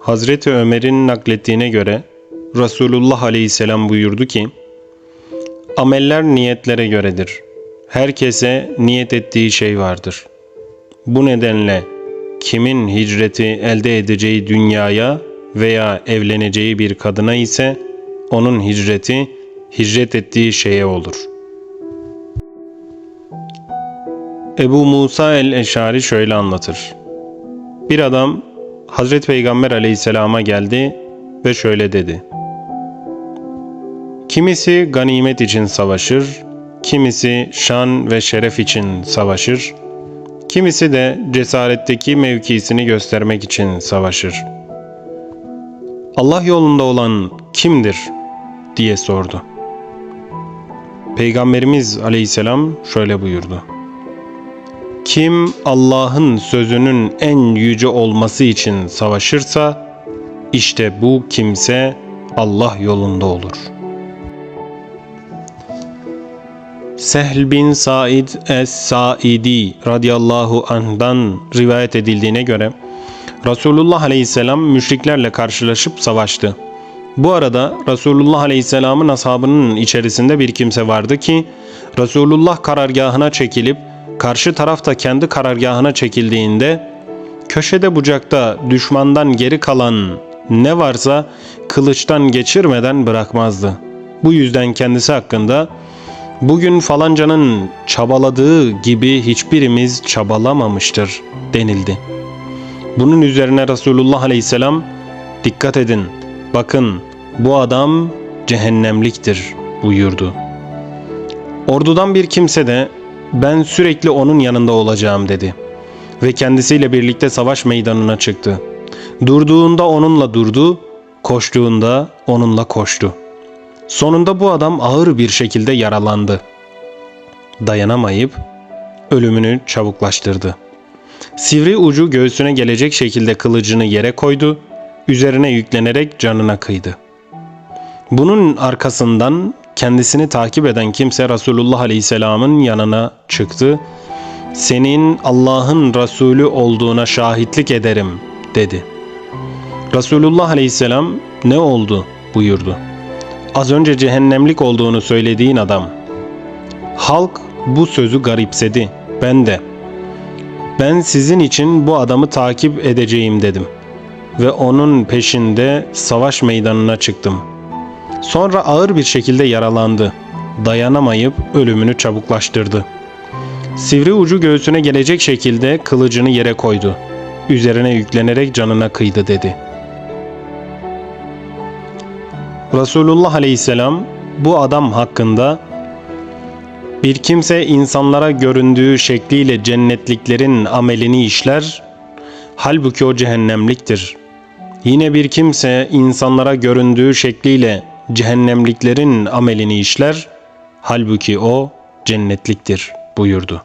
Hazreti Ömer'in naklettiğine göre Resulullah Aleyhisselam buyurdu ki, Ameller niyetlere göredir. Herkese niyet ettiği şey vardır. Bu nedenle kimin hicreti elde edeceği dünyaya veya evleneceği bir kadına ise onun hicreti hicret ettiği şeye olur. Ebu Musa el-Eşari şöyle anlatır. Bir adam Hazreti Peygamber aleyhisselama geldi ve şöyle dedi. Kimisi ganimet için savaşır, kimisi şan ve şeref için savaşır, kimisi de cesaretteki mevkisini göstermek için savaşır. Allah yolunda olan kimdir diye sordu. Peygamberimiz aleyhisselam şöyle buyurdu. Kim Allah'ın sözünün en yüce olması için savaşırsa işte bu kimse Allah yolunda olur. Sehl bin Said es-Saidi radıyallahu anh'dan rivayet edildiğine göre Resulullah aleyhisselam müşriklerle karşılaşıp savaştı. Bu arada Resulullah aleyhisselamın ashabının içerisinde bir kimse vardı ki Resulullah karargahına çekilip karşı tarafta kendi karargahına çekildiğinde köşede bucakta düşmandan geri kalan ne varsa kılıçtan geçirmeden bırakmazdı. Bu yüzden kendisi hakkında bugün falancanın çabaladığı gibi hiçbirimiz çabalamamıştır denildi. Bunun üzerine Resulullah aleyhisselam dikkat edin bakın bu adam cehennemliktir buyurdu. Ordudan bir kimse de ben sürekli onun yanında olacağım dedi ve kendisiyle birlikte savaş meydanına çıktı. Durduğunda onunla durdu, koştuğunda onunla koştu. Sonunda bu adam ağır bir şekilde yaralandı. Dayanamayıp ölümünü çabuklaştırdı. Sivri ucu göğsüne gelecek şekilde kılıcını yere koydu, üzerine yüklenerek canına kıydı. Bunun arkasından kendisini takip eden kimse Resulullah Aleyhisselam'ın yanına çıktı. Senin Allah'ın Resulü olduğuna şahitlik ederim dedi. Resulullah Aleyhisselam ne oldu buyurdu. Az önce cehennemlik olduğunu söylediğin adam. Halk bu sözü garipsedi. Ben de. Ben sizin için bu adamı takip edeceğim dedim. Ve onun peşinde savaş meydanına çıktım.'' Sonra ağır bir şekilde yaralandı. Dayanamayıp ölümünü çabuklaştırdı. Sivri ucu göğsüne gelecek şekilde kılıcını yere koydu. Üzerine yüklenerek canına kıydı dedi. Resulullah Aleyhisselam bu adam hakkında bir kimse insanlara göründüğü şekliyle cennetliklerin amelini işler, halbuki o cehennemliktir. Yine bir kimse insanlara göründüğü şekliyle cehennemliklerin amelini işler, halbuki o cennetliktir buyurdu.